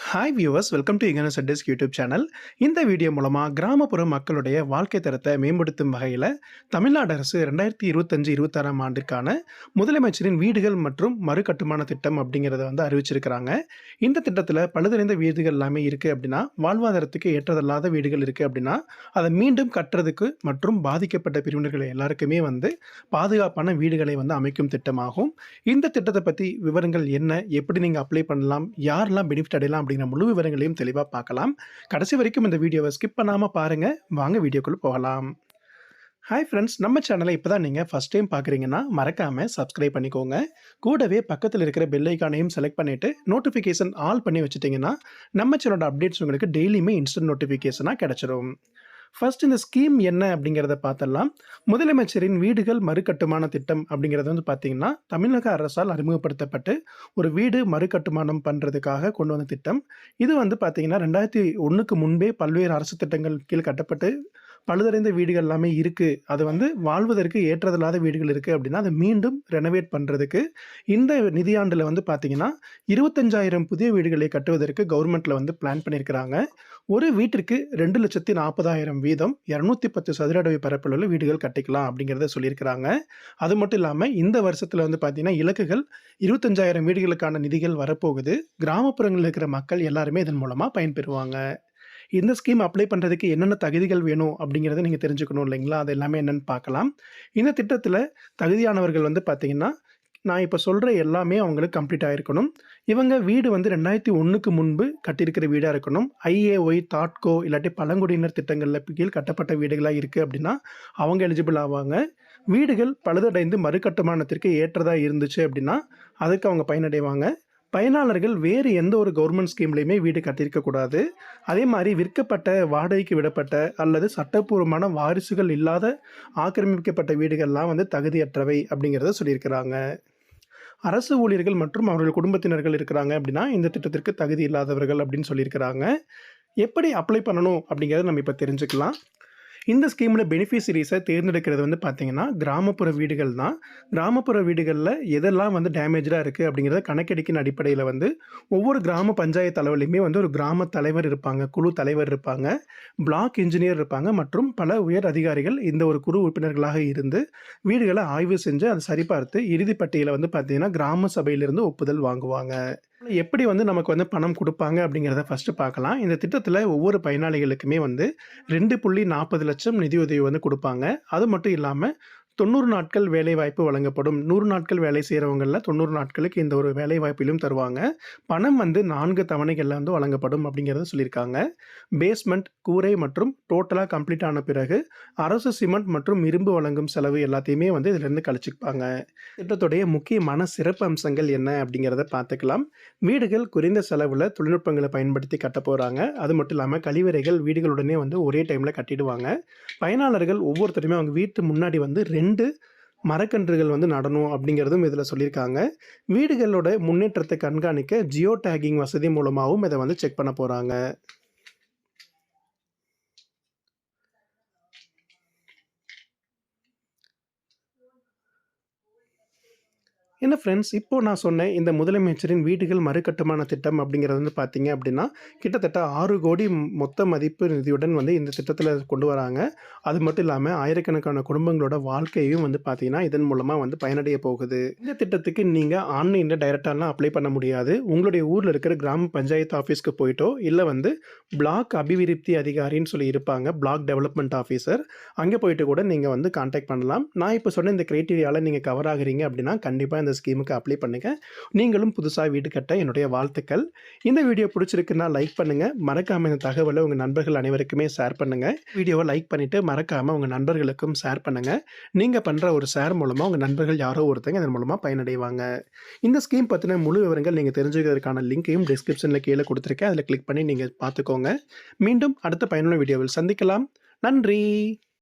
Hi viewers welcome to இங்கன சட்டஸ் YouTube channel இந்த வீடியோ மூலமாக கிராமப்புற மக்களுடைய வாழ்க்கை தரத்தை மேம்படுத்தும் வகையில் தமிழ்நாடு அரசு ரெண்டாயிரத்தி இருபத்தஞ்சு இருபத்தாறாம் ஆண்டிற்கான முதலமைச்சரின் வீடுகள் மற்றும் மறுகட்டுமான திட்டம் அப்படிங்கிறத வந்து அறிவிச்சிருக்கிறாங்க. இந்த திட்டத்தில் பழுதடைந்த வீடுகள் எல்லாமே இருக்குது அப்படின்னா வாழ்வாதாரத்துக்கு ஏற்றதல்லாத வீடுகள் இருக்குது அப்படின்னா அதை மீண்டும் கட்டுறதுக்கு மற்றும் பாதிக்கப்பட்ட பிரிவினர்கள் எல்லாருக்குமே வந்து பாதுகாப்பான வீடுகளை வந்து அமைக்கும் திட்டமாகும். இந்த திட்டத்தை பற்றி விவரங்கள் என்ன எப்படி நீங்கள் அப்ளை பண்ணலாம் யாரெல்லாம் பெனிஃபிட் அடையலாம் அப்படிங்கிற முழு விவரங்களையும் தெளிவாக பார்க்கலாம். கடைசி வரைக்கும் இந்த வீடியோவை ஸ்கிப் பண்ணாமல் பாருங்கள் வாங்க வீடியோக்குள்ளே போகலாம். ஹாய் ஃப்ரெண்ட்ஸ் நம்ம சேனலை இப்போ தான் நீங்கள் ஃபஸ்ட் டைம் பார்க்குறீங்கன்னா மறக்காமல் சப்ஸ்கிரைப் பண்ணிக்கோங்க. கூடவே பக்கத்தில் இருக்கிற பெல் ஐக்கானையும் செலக்ட் பண்ணிவிட்டு நோட்டிஃபிகேஷன் ஆல் பண்ணி வச்சுட்டிங்கன்னா நம்ம சேனலோட அப்டேட்ஸ் உங்களுக்கு டெய்லியுமே இன்ஸ்டன்ட் நோட்டிஃபிகேஷனாக கிடச்சிரும். ஃபர்ஸ்ட் இந்த ஸ்கீம் என்ன அப்படிங்கிறத பார்த்தலாம் முதலமைச்சரின் வீடுகள் மறுகட்டுமான திட்டம் அப்படிங்கிறது வந்து பார்த்தீங்கன்னா தமிழக அரசால் அறிமுகப்படுத்தப்பட்டு ஒரு வீடு மறுகட்டுமானம் பண்ணுறதுக்காக கொண்டு வந்த திட்டம். இது வந்து பார்த்தீங்கன்னா ரெண்டாயிரத்தி ஒன்றுக்கு முன்பே பல்வேறு அரசு திட்டங்கள் கீழ் கட்டப்பட்டு பழுதடைந்த வீடுகள் எல்லாமே இருக்குது அது வந்து வாழ்வதற்கு ஏற்றதில்லாத வீடுகள் இருக்குது அப்படின்னா அதை மீண்டும் ரெனோவேட் பண்ணுறதுக்கு இந்த நிதியாண்டில் வந்து பார்த்தீங்கன்னா இருபத்தஞ்சாயிரம் புதிய வீடுகளை கட்டுவதற்கு கவர்மெண்ட்டில் வந்து பிளான் பண்ணியிருக்கிறாங்க ஒரு வீட்டிற்கு ரெண்டு லட்சத்தி நாற்பதாயிரம் வீதம் இரநூத்தி பத்து சதுர அடவை பரப்பில் உள்ள வீடுகள் கட்டிக்கலாம் அப்படிங்கிறத சொல்லியிருக்கிறாங்க. அது மட்டும் இல்லாமல் இந்த வருஷத்தில் வந்து பார்த்தீங்கன்னா இலக்குகள் இருபத்தஞ்சாயிரம் வீடுகளுக்கான நிதிகள் வரப்போகுது. கிராமப்புறங்களில் இருக்கிற மக்கள் எல்லாருமே இதன் மூலமாக பயன்பெறுவாங்க. இந்த ஸ்கீம் அப்ளை பண்ணுறதுக்கு என்னென்ன தகுதிகள் வேணும் அப்படிங்கிறத நீங்கள் தெரிஞ்சுக்கணும் இல்லைங்களா? அது எல்லாமே என்னென்னு பார்க்கலாம். இந்த திட்டத்தில் தகுதியானவர்கள் வந்து பார்த்தீங்கன்னா நான் இப்போ சொல்கிற எல்லாமே அவங்களுக்கு கம்ப்ளீட் ஆகிருக்கணும் இவங்க வீடு வந்து ரெண்டாயிரத்தி ஒன்றுக்கு முன்பு கட்டியிருக்கிற வீடாக இருக்கணும். ஐஏஒய் தாட்கோ இல்லாட்டி பழங்குடியினர் திட்டங்களில் கீழ் கட்டப்பட்ட வீடுகளாக இருக்குது அப்படின்னா அவங்க எலிஜிபிள் ஆவாங்க. வீடுகள் பழுதடைந்து மறுகட்டுமானத்திற்கு ஏற்றதாக இருந்துச்சு அப்படின்னா அதுக்கு அவங்க பயனடைவாங்க. பயனாளர்கள் வேறு எந்த ஒரு கவர்மெண்ட் ஸ்கீம்லேயுமே வீடு கட்டியிருக்கக்கூடாது. அதே மாதிரி விற்கப்பட்ட வாடகைக்கு விடப்பட்ட அல்லது சட்டப்பூர்வமான வாரிசுகள் இல்லாத ஆக்கிரமிக்கப்பட்ட வீடுகள்லாம் வந்து தகுதியற்றவை அப்படிங்கிறத சொல்லியிருக்கிறாங்க. அரசு ஊழியர்கள் மற்றும் அவர்கள் குடும்பத்தினர்கள் இருக்கிறாங்க அப்படின்னா இந்த திட்டத்திற்கு தகுதி இல்லாதவர்கள் அப்படின்னு சொல்லியிருக்கிறாங்க. எப்படி அப்ளை பண்ணணும் அப்படிங்கிறத நம்ம இப்போ தெரிஞ்சுக்கலாம். இந்த ஸ்கீமில் பெனிஃபிஷரிஸை தேர்ந்தெடுக்கிறது வந்து பார்த்திங்கன்னா கிராமப்புற வீடுகள் தான். கிராமப்புற வீடுகளில் எதெல்லாம் வந்து டேமேஜாக இருக்குது அப்படிங்கிறத கணக்கெடுக்கின் அடிப்படையில் வந்து ஒவ்வொரு கிராம பஞ்சாயத்து தலைவர்லையுமே வந்து ஒரு கிராம தலைவர் இருப்பாங்க குழு தலைவர் இருப்பாங்க பிளாக் இன்ஜினியர் இருப்பாங்க மற்றும் பல உயர் அதிகாரிகள் இந்த ஒரு குழு உறுப்பினர்களாக இருந்து வீடுகளை ஆய்வு செஞ்சு அதை சரிபார்த்து இறுதி பட்டியலை வந்து பார்த்திங்கன்னா கிராம சபையிலிருந்து ஒப்புதல் வாங்குவாங்க. எப்படி வந்து நமக்கு வந்து பணம் கொடுப்பாங்க அப்படிங்கிறத ஃபஸ்ட்டு பார்க்கலாம். இந்த திட்டத்தில் ஒவ்வொரு பயனாளிகளுக்குமே வந்து ரெண்டு புள்ளி நாற்பது லட்சம் நிதியுதவி வந்து கொடுப்பாங்க. அது மட்டும் இல்லாமல் தொண்ணூறு நாட்கள் வேலை வாய்ப்பு வழங்கப்படும். நூறு நாட்கள் வேலை செய்கிறவங்களில் தொண்ணூறு நாட்களுக்கு இந்த ஒரு வேலை வாய்ப்பிலும் தருவாங்க. பணம் வந்து நான்கு தவணைகளில் வந்து வழங்கப்படும் அப்படிங்கிறத சொல்லியிருக்காங்க. பேஸ்மெண்ட் கூரை மற்றும் டோட்டலாக கம்ப்ளீட் ஆன பிறகு அரசு சிமெண்ட் மற்றும் இரும்பு வழங்கும் செலவு எல்லாத்தையுமே வந்து இதிலேருந்து கழிச்சுப்பாங்க. திட்டத்துடைய முக்கியமான சிறப்பு அம்சங்கள் என்ன அப்படிங்கிறத பார்த்துக்கலாம். வீடுகள் குறைந்த செலவில் தொழில்நுட்பங்களை பயன்படுத்தி கட்ட போகிறாங்க அது மட்டும் இல்லாமல் கழிவறைகள் வீடுகளுடனே வந்து ஒரே டைமில் கட்டிடுவாங்க. பயனாளர்கள் ஒவ்வொருத்தருமே அவங்க வீட்டு முன்னாடி வந்து ரெண்டு மரக்கன்றுகள் வந்து நடணும் அப்படிங்கிறதும் இதில் சொல்லியிருக்காங்க. வீடுகளோட முன்னேற்றத்தை கண்காணிக்க ஜியோ டேகிங் வசதி மூலமாகவும் இதை வந்து செக் பண்ண போகிறாங்க என்ன ஃப்ரெண்ட்ஸ் இப்போ நான் சொன்னேன் இந்த முதலமைச்சரின் வீடுகள் மறுகட்டுமான திட்டம் அப்படிங்கிறது வந்து பார்த்தீங்க அப்படின்னா கிட்டத்தட்ட ஆறு கோடி மொத்த மதிப்பு நிதியுடன் வந்து இந்த திட்டத்தில் கொண்டு வராங்க. அது மட்டும் இல்லாமல் ஆயிரக்கணக்கான குடும்பங்களோட வாழ்க்கையும் வந்து பார்த்தீங்கன்னா இதன் மூலமாக வந்து பயனடைய போகுது. இந்த திட்டத்துக்கு நீங்கள் ஆன்லைனில் டைரெக்டாலாம் அப்ளை பண்ண முடியாது. உங்களுடைய ஊரில் இருக்கிற கிராம பஞ்சாயத்து ஆஃபீஸ்க்கு போயிட்டோ இல்லை வந்து பிளாக் அபிவிருத்தி அதிகாரின்னு சொல்லி இருப்பாங்க பிளாக் டெவலப்மெண்ட் ஆஃபீஸர் அங்கே போயிட்டு கூட நீங்கள் வந்து கான்டாக்ட் பண்ணலாம். நான் இப்போ சொன்ன இந்த க்ரைட்டீரியாவில் நீங்கள் கவர் ஆகுறீங்க அப்படின்னா கண்டிப்பாக இந்த இந்த ஸ்கீமுக்கு அப்ளை பண்ணுங்கள் நீங்களும் புதுசாக வீடு கட்ட என்னுடைய வாழ்த்துக்கள். இந்த வீடியோ பிடிச்சிருக்குன்னா லைக் பண்ணுங்கள் மறக்காமல் இந்த தகவலை உங்கள் நண்பர்கள் அனைவருக்குமே ஷேர் பண்ணுங்கள் வீடியோவை லைக் பண்ணிவிட்டு மறக்காமல் உங்கள் நண்பர்களுக்கும் ஷேர் பண்ணுங்கள் நீங்கள் பண்ணுற ஒரு ஷேர் மூலமாக உங்கள் நண்பர்கள் யாரோ ஒருத்தங்க இதன் மூலமாக பயனடைவாங்க. இந்த ஸ்கீம் பற்றின முழு விவரங்கள் நீங்கள் தெரிஞ்சுக்கிறதுக்கான லிங்க்கையும் டிஸ்கிரிப்ஷனில் கீழே கொடுத்துருக்கேன். அதில் கிளிக் பண்ணி நீங்கள் பார்த்துக்கோங்க. மீண்டும் அடுத்த பயனுள்ள வீடியோவில் சந்திக்கலாம். நன்றி!